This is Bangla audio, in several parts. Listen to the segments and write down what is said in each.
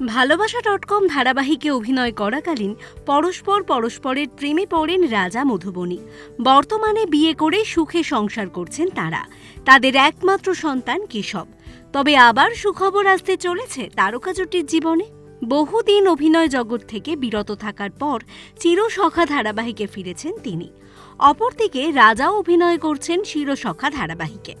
ভালোবাসা ডট কম ধারাবাহিকে অভিনয় করাকালীন পরস্পর পরস্পরের প্রেমে পড়েন রাজা মধুবনী। বর্তমানে বিয়ে করে সুখে সংসার করছেন তারা। তাদের একমাত্র সন্তান কেশব। তবে আবার সুখবর আসতে চলেছে তারকা জুটির জীবনে। বহুদিন অভিনয় জগৎ থেকে বিরত থাকার পর চিরসখা ধারাবাহিকে ফিরেছেন তিনি। অপরদিকে রাজাও অভিনয় করছেন চিরসখা ধারাবাহিকে।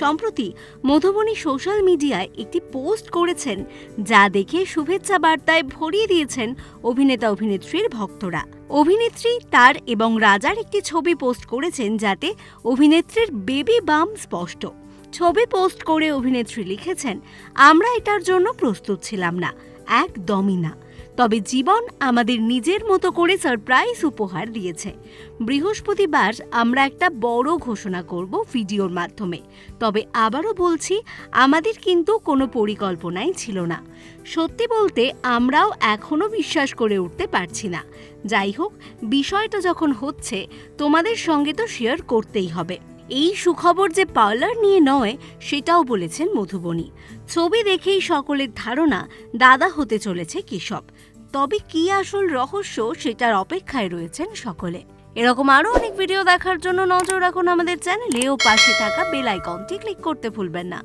সম্প্রতি মধুবনী সোশ্যাল মিডিয়ায় একটি পোস্ট করেছেন যা দেখে শুভেচ্ছা বার্তায় ভরিয়ে দিয়েছেন অভিনেতা অভিনেত্রীর ভক্তরা। অভিনেত্রী তার এবং রাজার একটি ছবি পোস্ট করেছেন যাতে অভিনেত্রীর বেবি বাম স্পষ্ট। ছবি পোস্ট করে অভিনেত্রী লিখেছেন, আমরা এটার জন্য প্রস্তুত ছিলাম না, একদমই না। তবে জীবন আমাদের নিজের মতো করে সারপ্রাইজ উপহার দিয়েছে। বৃহস্পতিবার আমরা একটা বড় ঘোষণা করব ভিডিওর মাধ্যমে। তবে আবারও বলছি, আমাদের কিন্তু কোনো পরিকল্পনাই ছিল না। সত্যি বলতে আমরাও এখনও বিশ্বাস করে উঠতে পারছি না। যাই হোক, বিষয়টা যখন হচ্ছে, তোমাদের সঙ্গে তো শেয়ার করতেই হবে। এই সুখবর যে পার্লার নিয়ে নয়, সেটাও বলেছেন মধুবনী। ছবি দেখেই সকলের ধারণা, দাদা হতে চলেছে কেশব। তবে কি আসল রহস্য সেটার অপেক্ষায় রয়েছেন সকলে। এরকম আরও অনেক ভিডিও দেখার জন্য নজর রাখুন আমাদের চ্যানেলে ও পাশে থাকা বেল আইকনটি ক্লিক করতে ভুলবেন না।